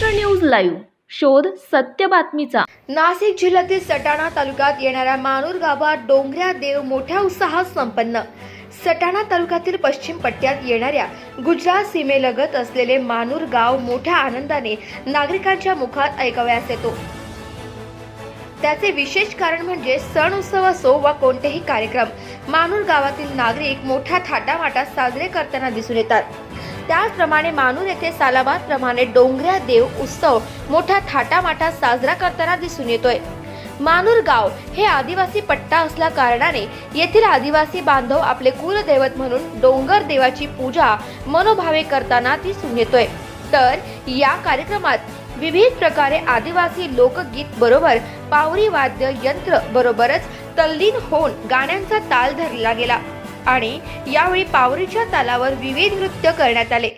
News live. शोध सत्य बातमीचा. नाशिक जिल्ह्यातील सटाणा तालुक्यात येणाऱ्या मानूर गावात डोंगऱ्या देव मोठ्या उत्साहात संपन्न. सटाणा तालुक्यातील पश्चिम पट्ट्यात येणाऱ्या गुजरात सीमेलगत असलेले मानूर गाव मोठ्या आनंदाने नागरिकांच्या मुखात ऐकावयास येतो. त्याचे विशेष कारण म्हणजे सण उत्सव असो वा कोणतेही कार्यक्रम मानूर गावातील नागरिक मोठ्या थाटामाटात साजरे करताना दिसून येतात. त्याचप्रमाणे मानूर येथे सालाबादप्रमाणे डोंगऱ्या देव उत्सव मोठ्या थाटामाटात साजरा करताना दिसून येतोय. मानूर गाव हे आदिवासी पट्टा असल्या कारणाने येथील आदिवासी बांधव आपले कुलदैवत म्हणून डोंगर देवाची पूजा मनोभावे करताना दिसून येतोय. तर या कार्यक्रमात विविध प्रकारे आदिवासी लोकगीत बरोबर पावरी वाद्य यंत्र बरोबरच तल्लीन होऊन गाण्यांचा ताल धरला गेला. आणि यावेळी पावरीच्या तालावर विविध नृत्य करण्यात आले.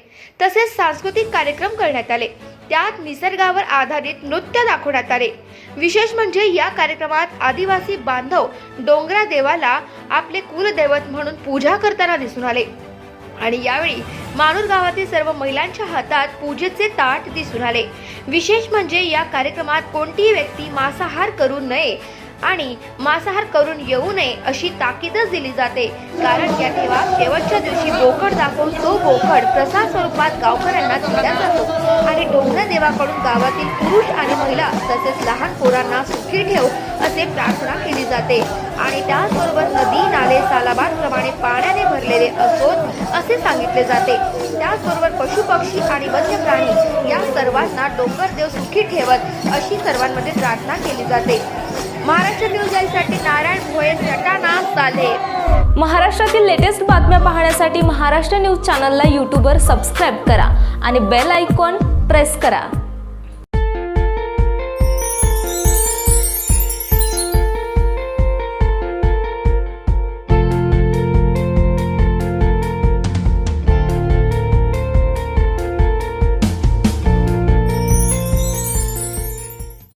तसेच सांस्कृतिक कार्यक्रम करण्यात आले. त्यात निसर्गावर आधारित नृत्य दाखवण्यात आले. विशेष म्हणजे या कार्यक्रमात आदिवासी बांधव डोंगरा देवाला आपले कुलदैवत म्हणून पूजा करताना दिसून आले. आणि यावेळी माणूर गावातील सर्व महिलांच्या हातात पूजेचे ताट दिसून आले. विशेष म्हणजे या कार्यक्रमात कोणतीही व्यक्ती मांसाहार करू नये आणि मांसाहार करून येऊ नये अशी ताकीदच दिली जाते. कारण या ठेवा शेवटच्या दिवशी बोकड दाखवून तो बोकड प्रसाद स्वरूपात गावकऱ्यांना दिला जातो. आणि डोंगरा देवाकडून गावातील पुरुष आणि महिला तसेच लहान पोरांना सुखी ठेव असे प्रार्थना केली जाते. आणि त्याचबरोबर नदी नाले सालाबादप्रमाणे पाण्याने भरलेले असोत असे सांगितले जाते. त्याचबरोबर पशुपक्षी आणि वन्य प्राणी या सर्वांना डोंगरदेव सुखी ठेवत अशी सर्वांमध्ये प्रार्थना केली जाते. महाराष्ट्र न्यूजसाठी नारायण भोये सटाणा साले महाराष्ट्रातील लेटेस्ट बातम्या पाहण्यासाठी महाराष्ट्र न्यूज चॅनलला यूट्यूबवर सबस्क्राईब करा आणि बेल आयकॉन प्रेस करा.